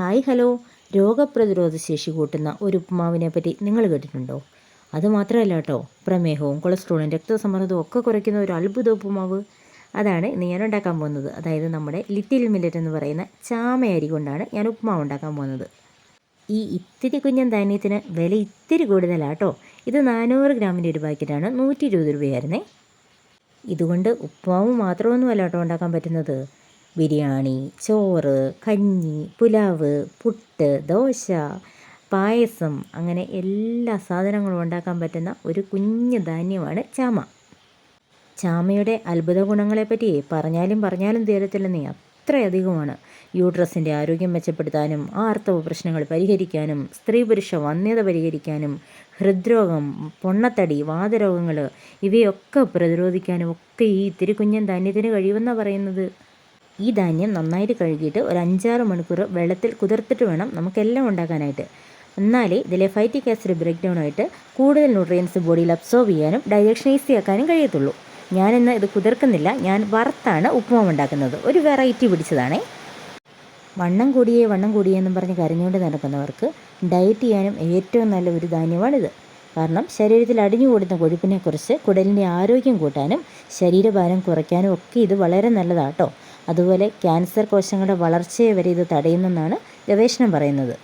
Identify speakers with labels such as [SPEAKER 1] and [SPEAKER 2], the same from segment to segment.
[SPEAKER 1] Hi hello. രോഗപ്രതിരോധ ശേഷി കൂട്ടുന്ന ഒരു ഉപ്പുമാവിനെ പറ്റി നിങ്ങൾ കേട്ടിട്ടുണ്ടോ? അത് മാത്രമല്ല കേട്ടോ പ്രമേഹവും കൊളസ്ട്രോളും രക്തസമ്മർദ്ദവും ഒക്കെ കുറയ്ക്കുന്ന ഒരു അത്ഭുത ഉപ്പുമാവ് അതാണ് ഇന്ന് ഞാൻ ഉണ്ടാക്കാൻ പോകുന്നത്. അതായത് നമ്മുടെ ലിറ്റിൽ മില്ലറ്റ് എന്ന് പറയുന്ന ചാമയരി കൊണ്ടാണ് ഞാൻ ഉപ്പുമാവ് ഉണ്ടാക്കാൻ പോകുന്നത്. ഈ ഇത്തിരി കുഞ്ഞൻ ധാന്യത്തിന് വില ഇത്തിരി കൂടുതലാട്ടോ ഇത് നാനൂറ് ഗ്രാമിന്റെ ഒരു പാക്കറ്റാണ് നൂറ്റി ഇരുപത് രൂപയായിരുന്നേ. ഇതുകൊണ്ട് ഉപ്പുമാവ് മാത്രമൊന്നുമല്ല കേട്ടോ ഉണ്ടാക്കാൻ പറ്റുന്നത്. ബിരിയാണി ചോറ് കഞ്ഞി പുലാവ് പുട്ട് ദോശ പായസം അങ്ങനെ എല്ലാ സാധനങ്ങളും ഉണ്ടാക്കാൻ പറ്റുന്ന ഒരു കുഞ്ഞു ധാന്യമാണ് ചാമ. ചാമയുടെ അത്ഭുത ഗുണങ്ങളെപ്പറ്റി പറഞ്ഞാലും പറഞ്ഞാലും തീരത്തില്ലെന്നേ അത്രയധികമാണ്. യൂട്രസിന്റെ ആരോഗ്യം മെച്ചപ്പെടുത്താനും ആർത്തവ പ്രശ്നങ്ങൾ പരിഹരിക്കാനും സ്ത്രീ പുരുഷ വന്ധ്യത പരിഹരിക്കാനും ഹൃദ്രോഗം പൊണ്ണത്തടി വാതരോഗങ്ങൾ ഇവയൊക്കെ പ്രതിരോധിക്കാനും ഒക്കെ ഈ ഇത്തിരി കുഞ്ഞൻ ധാന്യത്തിന് കഴിയുമെന്നാണ് പറയുന്നത്. ഈ ധാന്യം നന്നായിട്ട് കഴുകിയിട്ട് ഒരു അഞ്ചാറ് മണിക്കൂർ വെള്ളത്തിൽ കുതിർത്തിട്ട് വേണം നമുക്കെല്ലാം ഉണ്ടാക്കാനായിട്ട്. എന്നാലേ ഇതിലെ ഫൈറ്റിക് ആസിഡ് ബ്രേക്ക് ഡൗൺ ആയിട്ട് കൂടുതൽ ന്യൂട്രിയൻസ് ബോഡിയിൽ അബ്സോർബ് ചെയ്യാനും ഈസി ആക്കാനും കഴിയത്തുള്ളൂ. ഞാനിന്ന് ഇത് കുതിർക്കുന്നില്ല ഞാൻ വറുത്താണ് ഉപ്പുമാവ് ഉണ്ടാക്കുന്നത്. ഒരു വെറൈറ്റി പിടിച്ചതാണേ. വണ്ണം കൂടിയേ വണ്ണം കൂടിയേ എന്നും പറഞ്ഞ് കരഞ്ഞുകൊണ്ട് നടക്കുന്നവർക്ക് ഡയറ്റ് ചെയ്യാനും ഏറ്റവും നല്ല ഒരു ധാന്യമാണിത്. കാരണം ശരീരത്തിൽ അടിഞ്ഞുകൂടുന്ന കൊഴുപ്പിനെക്കുറിച്ച് കുടലിന്റെ ആരോഗ്യം കൂട്ടാനും ശരീരഭാരം കുറയ്ക്കാനും ഒക്കെ ഇത് വളരെ നല്ലതാട്ടോ. അതുപോലെ ക്യാൻസർ കോശങ്ങളുടെ വളർച്ചയെ വരെ ഇത് തടയുന്നെന്നാണ് ഗവേഷണം പറയുന്നത്.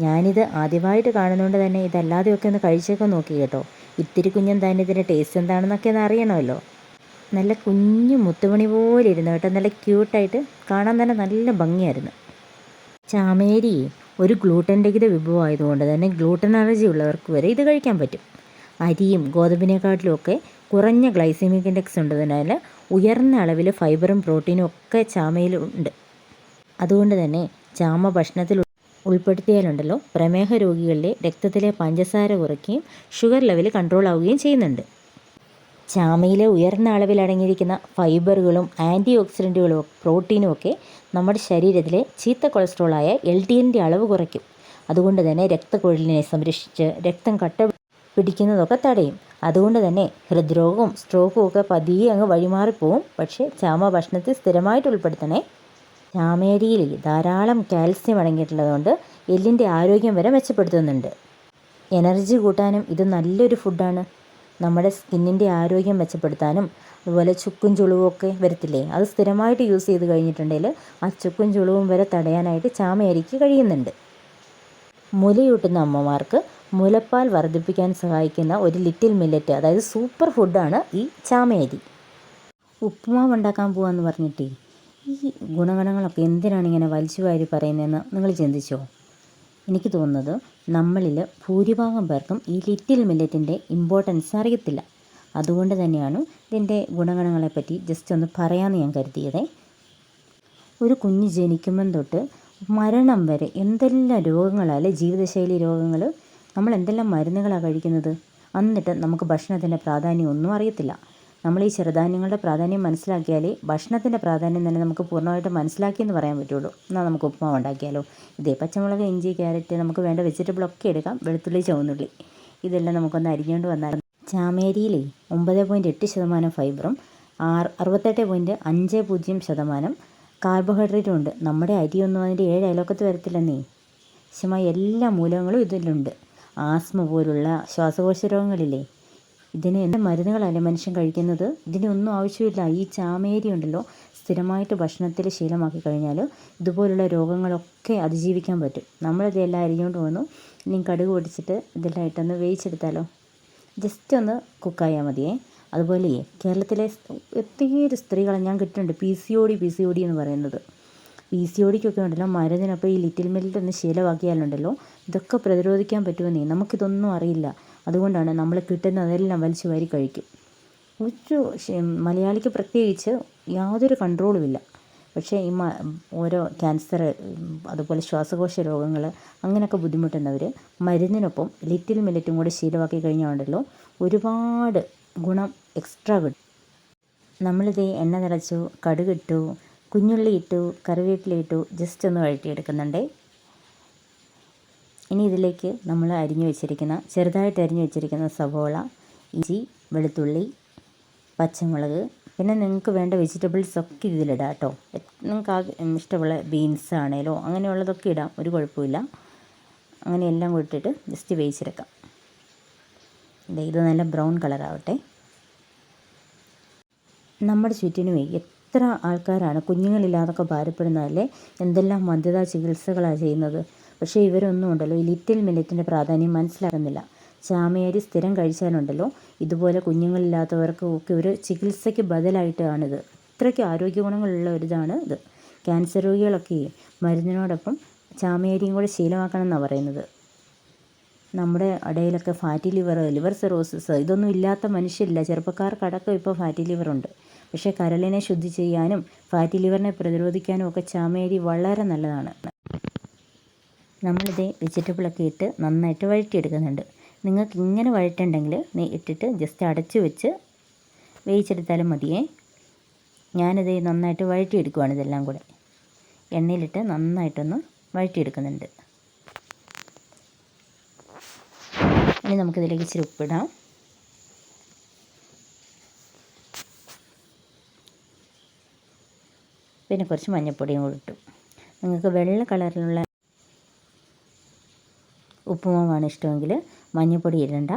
[SPEAKER 1] ഞാനിത് ആദ്യമായിട്ട് കാണുന്നതുകൊണ്ട് തന്നെ ഇതല്ലാതെയൊക്കെ ഒന്ന് കഴിച്ചൊക്കെ നോക്കി കേട്ടോ. ഇത്തിരി കുഞ്ഞൻ ഇതിന്റെ ടേസ്റ്റ് എന്താണെന്നൊക്കെ ഒന്ന് അറിയണമല്ലോ. നല്ല കുഞ്ഞു മുത്തുമണി പോലെ ഇരുന്നു കേട്ടോ. നല്ല ക്യൂട്ടായിട്ട് കാണാൻ തന്നെ നല്ല ഭംഗിയായിരുന്നു. ചാമേരി ഒരു ഗ്ലൂട്ടൻ രഹിത വിഭവമായതുകൊണ്ട് തന്നെ ഗ്ലൂട്ടൻ അലർജി ഉള്ളവർക്ക് വരെ ഇത് കഴിക്കാൻ പറ്റും. അരിയും ഗോതമ്പിനെക്കാട്ടിലും ഒക്കെ കുറഞ്ഞ ഗ്ലൈസീമിക് ഇൻഡെക്സ് ഉള്ളതിനാൽ ഉയർന്ന അളവിൽ ഫൈബറും പ്രോട്ടീനും ഒക്കെ ചാമയിലുണ്ട് അതുകൊണ്ട് തന്നെ ചാമ ഭക്ഷണത്തിൽ ഉൾപ്പെടുത്തിയാലുണ്ടല്ലോ പ്രമേഹ രോഗികളിലെ രക്തത്തിലെ പഞ്ചസാര കുറയ്ക്കുകയും ഷുഗർ ലെവൽ കൺട്രോൾ ആവുകയും ചെയ്യുന്നുണ്ട്. ചാമയിലെ ഉയർന്ന അളവിൽ അടങ്ങിയിരിക്കുന്ന ഫൈബറുകളും ആന്റി ഓക്സിഡന്റുകളും പ്രോട്ടീനും ഒക്കെ നമ്മുടെ ശരീരത്തിലെ ചീത്ത കൊളസ്ട്രോളായ എൽ ഡി എന്റെ അളവ് കുറയ്ക്കും. അതുകൊണ്ട് തന്നെ രക്തക്കൊഴിലിനെ സംരക്ഷിച്ച് രക്തം കട്ട പിടിക്കുന്നതൊക്കെ തടയും. അതുകൊണ്ട് തന്നെ ഹൃദ്രോഗവും സ്ട്രോക്കും ഒക്കെ പതിയെ അങ്ങ് വഴിമാറിപ്പോവും. പക്ഷേ ചാമ ഭക്ഷണത്തിൽ സ്ഥിരമായിട്ട് ഉൾപ്പെടുത്തണേ. ചാമയരിയിൽ ധാരാളം കാൽസ്യം അടങ്ങിയിട്ടുള്ളതുകൊണ്ട് എല്ലിന്റെ ആരോഗ്യം വരെ മെച്ചപ്പെടുത്തുന്നുണ്ട്. എനർജി കൂട്ടാനും ഇത് നല്ലൊരു ഫുഡാണ്. നമ്മുടെ സ്കിന്നിന്റെ ആരോഗ്യം മെച്ചപ്പെടുത്താനും അതുപോലെ ചുക്കും ചുളിവും ഒക്കെ വരത്തില്ലേ? അത് സ്ഥിരമായിട്ട് യൂസ് ചെയ്ത് കഴിഞ്ഞിട്ടുണ്ടെങ്കിൽ ആ ചുക്കും ചുളിവും വരെ തടയാനായിട്ട് ചാമയരിക്ക് കഴിയുന്നുണ്ട്. മുലയൂട്ടുന്ന അമ്മമാർക്ക് മുലപ്പാൽ വർദ്ധിപ്പിക്കാൻ സഹായിക്കുന്ന ഒരു ലിറ്റിൽ മില്ലറ്റ് അതായത് സൂപ്പർ ഫുഡാണ് ഈ ചാമയരി ഉപ്പുമാവ് ഉണ്ടാക്കാൻ പോവാന്ന് പറഞ്ഞിട്ടേ ഈ ഗുണഗണങ്ങളൊക്കെ എന്തിനാണ് ഇങ്ങനെ വലിച്ചു വാരി പറയുന്നതെന്ന് നിങ്ങൾ ചിന്തിച്ചോ? എനിക്ക് തോന്നുന്നത് നമ്മളിൽ ഭൂരിഭാഗം പേർക്കും ഈ ലിറ്റിൽ മില്ലറ്റിന്റെ ഇമ്പോർട്ടൻസ് അറിയത്തില്ല. അതുകൊണ്ട് തന്നെയാണ് ഇതിന്റെ ഗുണഗണങ്ങളെപ്പറ്റി ജസ്റ്റ് ഒന്ന് പറയാമെന്ന് ഞാൻ കരുതിയത്. ഒരു കുഞ്ഞ് ജനിക്കുമ്പം തൊട്ട് മരണം വരെ എന്തെല്ലാം രോഗങ്ങളാണ് ജീവിതശൈലി രോഗങ്ങൾ നമ്മൾ എന്തെല്ലാം മരുന്നുകളാണ് കഴിക്കുന്നത്? എന്നിട്ട് നമുക്ക് ഭക്ഷണത്തിന്റെ പ്രാധാന്യം ഒന്നും അറിയത്തില്ല. നമ്മൾ ഈ ചെറുധാന്യങ്ങളുടെ പ്രാധാന്യം മനസ്സിലാക്കിയാലേ ഭക്ഷണത്തിന്റെ പ്രാധാന്യം തന്നെ നമുക്ക് പൂർണമായിട്ട് മനസ്സിലാക്കിയെന്ന് പറയാൻ പറ്റുള്ളൂ. എന്നാൽ നമുക്ക് ഉപ്പുമാവ് ഉണ്ടാക്കിയാലോ? ഇതേ പച്ചമുളക് ഇഞ്ചി ക്യാരറ്റ് നമുക്ക് വേണ്ട വെജിറ്റബിളൊക്കെ എടുക്കാം. വെളുത്തുള്ളി ചുവന്നുള്ളി. ഇതെല്ലാം നമുക്കൊന്ന് അരിഞ്ഞുകൊണ്ട് വന്നാൽ ചാമേരിയിലെ ഒമ്പത് പോയിന്റ് എട്ട് ശതമാനം ഫൈബറും ആറ് അറുപത്തെട്ട് പോയിന്റ് അഞ്ച് പൂജ്യം ശതമാനം കാർബോഹൈഡ്രേറ്റും ഉണ്ട്. നമ്മുടെ അരിയൊന്നും അതിന്റെ ഏഴ് അയലോക്കത്ത് വരത്തില്ലെന്നേ. ശമായ എല്ലാ മൂലകങ്ങളും ഇതിലുണ്ട്. ആസ്മ പോലുള്ള ശ്വാസകോശ രോഗങ്ങളില്ലേ ഇതിന് എന്ത് മരുന്നുകളല്ലേ മനുഷ്യൻ കഴിക്കുന്നത്? ഇതിനൊന്നും ആവശ്യമില്ല. ഈ ചാമേരി ഉണ്ടല്ലോ സ്ഥിരമായിട്ട് ഭക്ഷണത്തിൽ ശീലമാക്കി കഴിഞ്ഞാൽ ഇതുപോലുള്ള രോഗങ്ങളൊക്കെ അതിജീവിക്കാൻ പറ്റും. നമ്മളിത് എല്ലാം അരിഞ്ഞുകൊണ്ട് വന്നു. ഇനി കടുക് പൊടിച്ചിട്ട് ഇതെല്ലാം ഇട്ടൊന്ന് വേവിച്ചെടുത്താലോ? ജസ്റ്റ് ഒന്ന് കുക്കായാൽ മതിയേ. അതുപോലെ കേരളത്തിലെ ഒത്തിരി സ്ത്രീകളെ ഞാൻ കിട്ടുന്നുണ്ട് P C O D P C O D എന്ന് പറയുന്നത്. പി സി ഒടിക്കൊക്കെ ഉണ്ടല്ലോ മരുന്നിനപ്പോൾ ഈ ലിറ്റിൽ മില്ലിട്ട് ഒന്ന് ശീലമാക്കിയാലുണ്ടല്ലോ. ഇതൊക്കെ പ്രതിരോധിക്കാൻ പറ്റുമെന്നേ നമുക്കിതൊന്നും അറിയില്ല. അതുകൊണ്ടാണ് നമ്മൾ കിട്ടുന്നതെല്ലാം വലിച്ചു വാരി കഴിക്കും. ഒരു മലയാളിക്ക് പ്രത്യേകിച്ച് യാതൊരു കൺട്രോളുമില്ല. പക്ഷേ ഈ ഓരോ ക്യാൻസർ അതുപോലെ ശ്വാസകോശ രോഗങ്ങൾ അങ്ങനെയൊക്കെ ബുദ്ധിമുട്ടുന്നവർ മരുന്നിനൊപ്പം ലിറ്റിൽ മില്ലറ്റും കൂടെ ശീലമാക്കി കഴിഞ്ഞാൽ ഉണ്ടല്ലോ ഒരുപാട് ഗുണം എക്സ്ട്രാ കിട്ടും. നമ്മളിത് എണ്ണ നിറച്ചു കടുകിട്ടു കുഞ്ഞുള്ളി ഇട്ടു കറിവേപ്പില ഇട്ടു ജസ്റ്റ് ഒന്ന് വഴറ്റിയെടുക്കുന്നുണ്ടേ. ഇനി ഇതിലേക്ക് നമ്മൾ അരിഞ്ഞു വെച്ചിരിക്കുന്ന ചെറുതായിട്ട് അരിഞ്ഞു വെച്ചിരിക്കുന്ന സവോള ഇഞ്ചി വെളുത്തുള്ളി പച്ചമുളക് പിന്നെ നിങ്ങൾക്ക് വേണ്ട വെജിറ്റബിൾസ് ഒക്കെ ഇതിലിടാം കേട്ടോ. നിങ്ങൾക്ക് ആ ഇഷ്ടമുള്ള ബീൻസ് ആണേലോ അങ്ങനെയുള്ളതൊക്കെ ഇടാം ഒരു കുഴപ്പമില്ല. അങ്ങനെ എല്ലാം കൂട്ടിട്ട് ജസ്റ്റ് വേവിച്ചെടുക്കാം. ഇത് നല്ല ബ്രൗൺ കളറാവട്ടെ. നമ്മുടെ ചുറ്റിനുമേ എത്ര ആൾക്കാരാണ് കുഞ്ഞുങ്ങളില്ലാതൊക്കെ ഭാരപ്പെടുന്നതല്ലേ? എന്തെല്ലാം മന്ദിത ചികിത്സകളാണ് ചെയ്യുന്നത്? പക്ഷേ ഇവരൊന്നും ഉണ്ടല്ലോ. ഈ ലിറ്റിൽ മില്ലറ്റിന്റെ പ്രാധാന്യം മനസ്സിലാക്കുന്നില്ല. ചാമയരി സ്ഥിരം കഴിച്ചാലുണ്ടല്ലോ. ഇതുപോലെ കുഞ്ഞുങ്ങളില്ലാത്തവർക്ക് ഒക്കെ ഒരു ചികിത്സയ്ക്ക് ബദലായിട്ടാണിത്. അത്രയ്ക്ക് ആരോഗ്യ ഗുണങ്ങളുള്ള ഒരിതാണ് ഇത്. ക്യാൻസർ രോഗികളൊക്കെ മരുന്നിനോടൊപ്പം ചാമയരിയും കൂടെ ശീലമാക്കണം എന്നാണ് പറയുന്നത്. നമ്മുടെ ഇടയിലൊക്കെ ഫാറ്റി ലിവർ ലിവർ സിറോസിസ് ഇതൊന്നും ഇല്ലാത്ത മനുഷ്യരില്ല. ചെറുപ്പക്കാർക്കടക്കം ഇപ്പോൾ ഫാറ്റി ലിവറുണ്ട് പക്ഷേ കരളിനെ ശുദ്ധി ചെയ്യാനും ഫാറ്റി ലിവറിനെ പ്രതിരോധിക്കാനും ഒക്കെ ചാമയരി വളരെ നല്ലതാണ്. നമ്മളിത് വെജിറ്റബിളൊക്കെ ഇട്ട് നന്നായിട്ട് വഴറ്റിയെടുക്കുന്നുണ്ട്. നിങ്ങൾക്ക് ഇങ്ങനെ വഴറ്റുണ്ടെങ്കിൽ നീ ഇട്ടിട്ട് ജസ്റ്റ് അടച്ചു വെച്ച് വേവിച്ചെടുത്താലും മതിയേ. ഞാനിത് നന്നായിട്ട് വഴറ്റിയെടുക്കുവാണ് ഇതെല്ലാം കൂടെ. എണ്ണയിലിട്ട് നന്നായിട്ടൊന്ന് വഴറ്റിയെടുക്കുന്നുണ്ട്. ഇനി നമുക്കിതിലേക്ക് ഇച്ചിരി ഉപ്പിടാം. പിന്നെ കുറച്ച് മഞ്ഞൾപ്പൊടിയും കൂടി ഇട്ടു. നിങ്ങൾക്ക് വെള്ള കളറിലുള്ള ഉപ്പുമാവാണ് ഇഷ്ടമെങ്കിൽ മഞ്ഞൾപ്പൊടി ഇടണ്ട.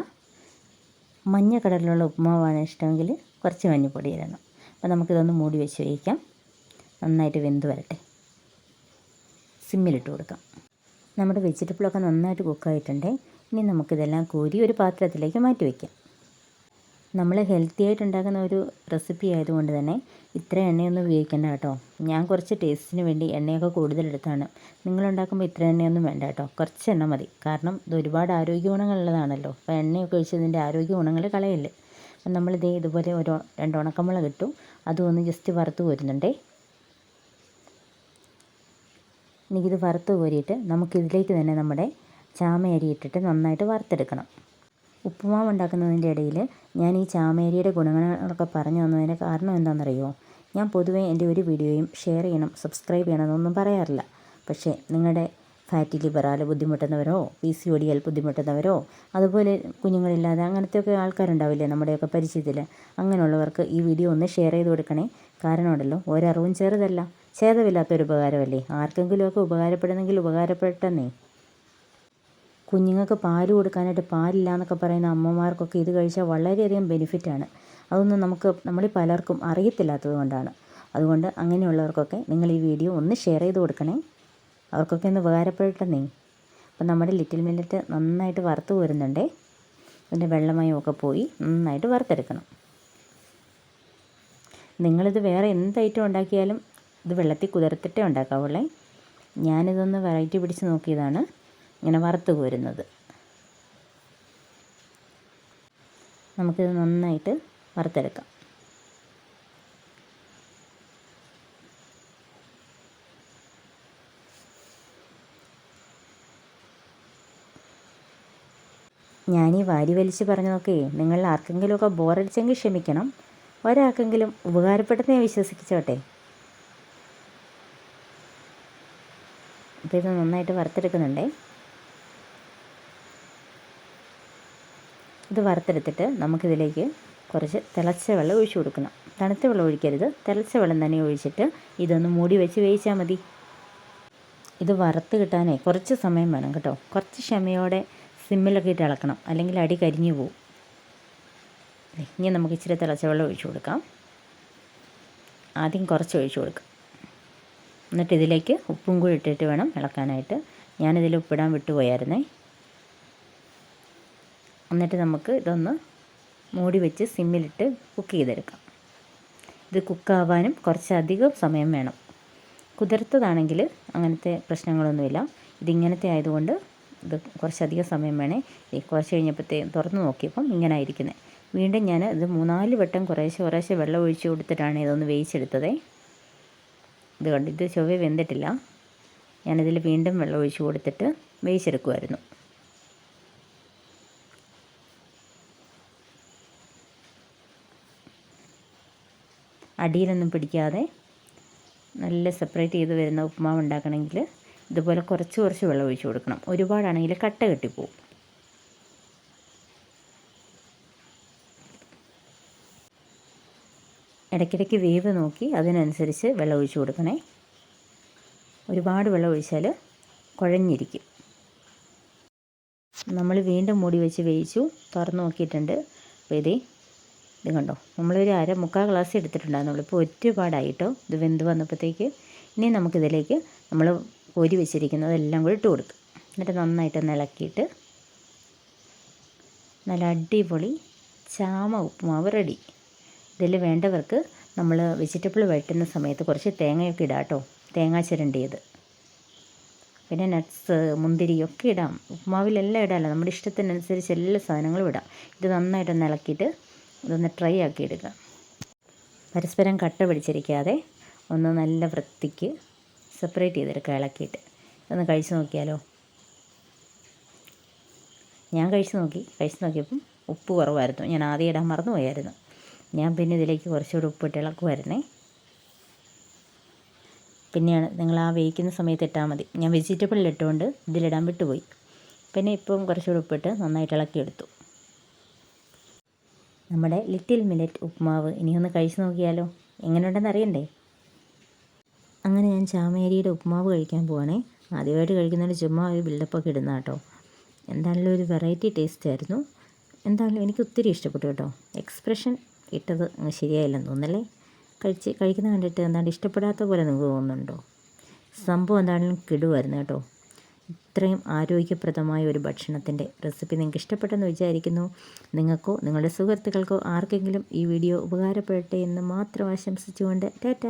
[SPEAKER 1] മഞ്ഞ കളറിലുള്ള ഉപ്പുമാവാണ് ഇഷ്ടമെങ്കിൽ കുറച്ച് മഞ്ഞൾപ്പൊടി ഇടണം. അപ്പോൾ നമുക്കിതൊന്ന് മൂടി വെച്ച് വേവിക്കാം. നന്നായിട്ട് വെന്ത് വരട്ടെ. സിമ്മിലിട്ട് കൊടുക്കാം. നമ്മുടെ വെജിറ്റബിളൊക്കെ നന്നായിട്ട് കുക്കായിട്ടുണ്ടേ. ഇനി നമുക്കിതെല്ലാം കോരി ഒരു പാത്രത്തിലേക്ക് മാറ്റി വയ്ക്കാം നമ്മൾ ഹെൽത്തി ആയിട്ട് ഉണ്ടാക്കുന്ന ഒരു റെസിപ്പി ആയതുകൊണ്ട് തന്നെ ഇത്ര എണ്ണയൊന്നും ഉപയോഗിക്കേണ്ട കേട്ടോ. ഞാൻ കുറച്ച് ടേസ്റ്റിന് വേണ്ടി എണ്ണയൊക്കെ കൂടുതൽ കൂടുതലെടുത്താണ് നിങ്ങളുണ്ടാക്കുമ്പോൾ ഇത്ര എണ്ണയൊന്നും വേണ്ട കേട്ടോ. കുറച്ച് എണ്ണ മതി. കാരണം ഇത് ഒരുപാട് ആരോഗ്യ ഗുണങ്ങളുള്ളതാണല്ലോ. അപ്പോൾ എണ്ണയൊക്കെ ഒഴിച്ചതിന്റെ ആരോഗ്യ ഗുണങ്ങൾ കളയല്ലേ. അപ്പം നമ്മളിതേ ഇതുപോലെ ഒരു രണ്ട് ഉണക്കമുളക് ഇട്ടു. അതും ഒന്ന് ജസ്റ്റ് വറുത്ത് കോരുന്നുണ്ടേ. എനിക്കിത് വറുത്ത് കോരിയിട്ട് നമുക്കിതിലേക്ക് തന്നെ നമ്മുടെ ചാമ അരി ഇട്ടിട്ട് നന്നായിട്ട് വറുത്തെടുക്കണം. ഉപ്പുമാവ് ഉണ്ടാക്കുന്നതിന്റെ ഇടയിൽ ഞാൻ ഈ ചാമേരിയുടെ ഗുണങ്ങളൊക്കെ പറഞ്ഞു തന്നതിന്റെ കാരണം എന്താണെന്നറിയോ ഞാൻ പൊതുവേ എന്റെ ഒരു വീഡിയോയും ഷെയർ ചെയ്യണം സബ്സ്ക്രൈബ് ചെയ്യണം എന്നൊന്നും പറയാറില്ല. പക്ഷേ നിങ്ങളുടെ ഫാറ്റി ലിവറാൽ ബുദ്ധിമുട്ടുന്നവരോ പി സി ഒ ഡി എൽ ബുദ്ധിമുട്ടുന്നവരോ അതുപോലെ കുഞ്ഞുങ്ങളില്ലാതെ അങ്ങനത്തെയൊക്കെ ആൾക്കാരുണ്ടാവില്ലേ നമ്മുടെയൊക്കെ പരിചയത്തിൽ അങ്ങനെയുള്ളവർക്ക് ഈ വീഡിയോ ഒന്ന് ഷെയർ ചെയ്ത് കൊടുക്കണേ. കാരണം ഉണ്ടല്ലോ ഒരറിവും ചെറുതല്ല. ഛേദമില്ലാത്തൊരു ഉപകാരമല്ലേ? ആർക്കെങ്കിലുമൊക്കെ ഉപകാരപ്പെടുന്നെങ്കിൽ ഉപകാരപ്പെട്ടെന്നേ കുഞ്ഞുങ്ങൾക്ക് പാൽ കൊടുക്കാനായിട്ട് പാലില്ല എന്നൊക്കെ പറയുന്ന അമ്മമാർക്കൊക്കെ ഇത് കഴിച്ചാൽ വളരെയധികം ബെനിഫിറ്റാണ്. അതൊന്നും നമുക്ക് നമ്മളിൽ പലർക്കും അറിയത്തില്ലാത്തത് കൊണ്ടാണ്. അതുകൊണ്ട് അങ്ങനെയുള്ളവർക്കൊക്കെ നിങ്ങൾ ഈ വീഡിയോ ഒന്ന് ഷെയർ ചെയ്ത് കൊടുക്കണേ. അവർക്കൊക്കെ ഒന്ന് ഉപകാരപ്പെട്ടെന്നേ അപ്പം നമ്മുടെ ലിറ്റിൽ മില്ലറ്റ് നന്നായിട്ട് വറുത്ത് പോരുന്നുണ്ടേ. അതിന്റെ വെള്ളമയമൊക്കെ പോയി നന്നായിട്ട് വറുത്തെടുക്കണം. നിങ്ങളിത് വേറെ എന്ത് ഐറ്റം ഉണ്ടാക്കിയാലും ഇത് വെള്ളത്തിൽ കുതിർത്തിട്ടേ ഉണ്ടാക്കാവുള്ളേ. ഞാനിതൊന്ന് വെറൈറ്റി പിടിച്ച് നോക്കിയതാണ്. ഇങ്ങനെ വറുത്ത് കോരുന്നത്. നമുക്കിത് നന്നായിട്ട് വറുത്തെടുക്കാം. ഞാൻ ഈ വാരി വലിച്ച് പറഞ്ഞതൊക്കെ നിങ്ങൾ ആർക്കെങ്കിലുമൊക്കെ ബോറടിച്ചെങ്കിൽ ക്ഷമിക്കണം. ഒരാൾക്കെങ്കിലും ഉപകാരപ്പെട്ടെന്ന് ഞാൻ വിശ്വസിച്ചോട്ടെ അപ്പോൾ ഇത് നന്നായിട്ട് വറുത്തെടുക്കുന്നുണ്ടേ. ഇത് വറുത്തെടുത്തിട്ട് നമുക്കിതിലേക്ക് കുറച്ച് തിളച്ച വെള്ളം ഒഴിച്ചു കൊടുക്കണം. തണുത്ത വെള്ളം ഒഴിക്കരുത്. തിളച്ച വെള്ളം തന്നെ ഒഴിച്ചിട്ട് ഇതൊന്ന് മൂടി വെച്ച് വേവിച്ചാൽ മതി. ഇത് വറുത്ത് കിട്ടാനേ കുറച്ച് സമയം വേണം കേട്ടോ. കുറച്ച് ക്ഷമയോടെ സിമ്മിലൊക്കെ ഇട്ട് ഇളക്കണം. അല്ലെങ്കിൽ അടി കരിഞ്ഞു പോവും. ഇനി നമുക്ക് ഇച്ചിരി തിളച്ച വെള്ളം ഒഴിച്ചു കൊടുക്കാം. ആദ്യം കുറച്ച് ഒഴിച്ചു കൊടുക്കാം. എന്നിട്ട് ഇതിലേക്ക് ഉപ്പും കൂടി ഇട്ടിട്ട് വേണം ഇളക്കാനായിട്ട്. ഞാനിതിൽ ഉപ്പിടാൻ വിട്ടുപോയായിരുന്നേ. എന്നിട്ട് നമുക്ക് ഇതൊന്ന് മൂടി വെച്ച് സിമ്മിലിട്ട് കുക്ക് ചെയ്തെടുക്കാം. ഇത് കുക്കാവാനും കുറച്ചധികം സമയം വേണം. കുതിർത്തതാണെങ്കിൽ അങ്ങനത്തെ പ്രശ്നങ്ങളൊന്നുമില്ല. ഇതിങ്ങനത്തെ ആയതുകൊണ്ട് ഇത് കുറച്ചധികം സമയം വേണേ. കുറച്ച് കഴിഞ്ഞപ്പോഴത്തേ തുറന്ന് നോക്കിയപ്പം ഇങ്ങനെ ആയിരിക്കുന്നത് വീണ്ടും ഞാൻ ഇത് മൂന്നാൽ വട്ടം കുറേശ്ശെ കുറേശ്ശെ വെള്ളം ഒഴിച്ച് കൊടുത്തിട്ടാണ് ഇതൊന്ന് വേവിച്ചെടുത്തത്. ഇത് കണ്ട് ഇത് ചൊവ്വ വെന്തിട്ടില്ല. ഞാനിതിൽ വീണ്ടും വെള്ളം ഒഴിച്ച് കൊടുത്തിട്ട് വേവിച്ചെടുക്കുമായിരുന്നു അടിയിലൊന്നും പിടിക്കാതെ നല്ല സെപ്പറേറ്റ് ചെയ്ത് വരുന്ന ഉപ്പുമാവ് ഉണ്ടാക്കണമെങ്കിൽ ഇതുപോലെ കുറച്ച് കുറച്ച് വെള്ളം ഒഴിച്ച് കൊടുക്കണം. ഒരുപാടാണെങ്കിൽ കട്ട കെട്ടിപ്പോവും. ഇടയ്ക്കിടയ്ക്ക് വേവ് നോക്കി അതിനനുസരിച്ച് വെള്ളം ഒഴിച്ച് കൊടുക്കണേ. ഒരുപാട് വെള്ളം ഒഴിച്ചാൽ കുഴഞ്ഞിരിക്കും. നമ്മൾ വീണ്ടും മൂടി വെച്ച് വേവിച്ചു തുറന്നു നോക്കിയിട്ടുണ്ട്. അപ്പോൾ ഇതേ ഇത് കണ്ടോ? നമ്മളൊരു അര മുക്കാൽ ഗ്ലാസ് എടുത്തിട്ടുണ്ടായിരുന്നു ഇപ്പോൾ ഒരുപാടായിട്ടോ? ഇത് വെന്ത് വന്നപ്പോഴത്തേക്ക് ഇനി നമുക്കിതിലേക്ക് നമ്മൾ കോരി വെച്ചിരിക്കുന്നതെല്ലാം കൂടി ഇട്ട് കൊടുക്കും. എന്നിട്ട് നന്നായിട്ട് ഇളക്കിയിട്ട് നല്ല അടിപൊളി ചാമ ഉപ്പുമാവ് റെഡി ഇതിൽ വേണ്ടവർക്ക് നമ്മൾ വെജിറ്റബിൾ വഴറ്റുന്ന സമയത്ത് കുറച്ച് തേങ്ങയൊക്കെ ഇടാം കേട്ടോ. തേങ്ങാ ചിരണ്ടിയത്. പിന്നെ നട്ട്സ് മുന്തിരിയൊക്കെ ഇടാം. ഉപ്പുമാവിലെല്ലാം ഇടാമല്ലോ. നമ്മുടെ ഇഷ്ടത്തിനനുസരിച്ച് എല്ലാ സാധനങ്ങളും ഇടാം. ഇത് നന്നായിട്ടൊന്ന് ഇളക്കിയിട്ട് ഇതൊന്ന് ട്രൈ ആക്കി എടുക്കുക പരസ്പരം കട്ട പിടിച്ചിരിക്കാതെ ഒന്ന് നല്ല വൃത്തിക്ക് സെപ്പറേറ്റ് ചെയ്തെടുക്കുക ഇളക്കിയിട്ട്. ഒന്ന് കഴിച്ചു നോക്കിയാലോ? ഞാൻ കഴിച്ചു നോക്കി. കഴിച്ചു നോക്കിയപ്പം ഉപ്പ് കുറവായിരുന്നു. ഞാൻ ആദ്യം ഇടാൻ മറന്നു പോയായിരുന്നു ഞാൻ പിന്നെ ഇതിലേക്ക് കുറച്ചുകൂടി ഉപ്പിട്ട് ഇളക്കുമായിരുന്നേ. പിന്നെയാണ് നിങ്ങൾ ആ വേവിക്കുന്ന സമയത്ത് ഇട്ടാൽ മതി. ഞാൻ വെജിറ്റബിളിൽ ഇട്ടുകൊണ്ട് ഇതിലിടാൻ വിട്ടുപോയി. പിന്നെ ഇപ്പം കുറച്ചുകൂടി ഉപ്പിട്ട് നന്നായിട്ട് ഇളക്കിയെടുത്തു. നമ്മുടെ ലിറ്റിൽ മില്ലറ്റ് ഉപ്മാവ്. ഇനിയൊന്ന് കഴിച്ചു നോക്കിയാലോ? എങ്ങനെയുണ്ടെന്ന് അറിയണ്ടേ? അങ്ങനെ ഞാൻ ചാമേരിയുടെ ഉപ്മാവ് കഴിക്കാൻ പോവാണേ. ആദ്യമായിട്ട് കഴിക്കുന്നതിന് ചുമ്മാ ഒരു ബിൽഡപ്പൊക്കെ ഇടുന്ന കേട്ടോ. എന്തായാലും ഒരു വെറൈറ്റി ടേസ്റ്റ് ആയിരുന്നു. എന്തായാലും എനിക്ക് ഒത്തിരി ഇഷ്ടപ്പെട്ടു കേട്ടോ. എക്സ്പ്രഷൻ ഇട്ടത് ശരിയായില്ലെന്ന് തോന്നല്ലേ കഴിച്ച് കഴിക്കുന്ന കണ്ടിട്ട് എന്താണ്ട് ഇഷ്ടപ്പെടാത്ത പോലെ നിങ്ങൾക്ക് തോന്നുന്നുണ്ടോ? സംഭവം എന്താണെങ്കിലും കിടുവായിരുന്നു കേട്ടോ. ഇത്രയും ആരോഗ്യപ്രദമായ ഒരു ഭക്ഷണത്തിന്റെ റെസിപ്പി നിങ്ങൾക്ക് ഇഷ്ടപ്പെട്ടെന്ന് വിചാരിക്കുന്നു. നിങ്ങൾക്കോ നിങ്ങളുടെ സുഹൃത്തുക്കൾക്കോ ആർക്കെങ്കിലും ഈ വീഡിയോ ഉപകാരപ്പെടട്ടെ എന്ന് മാത്രം ആശംസിച്ചുകൊണ്ട് ടാറ്റ.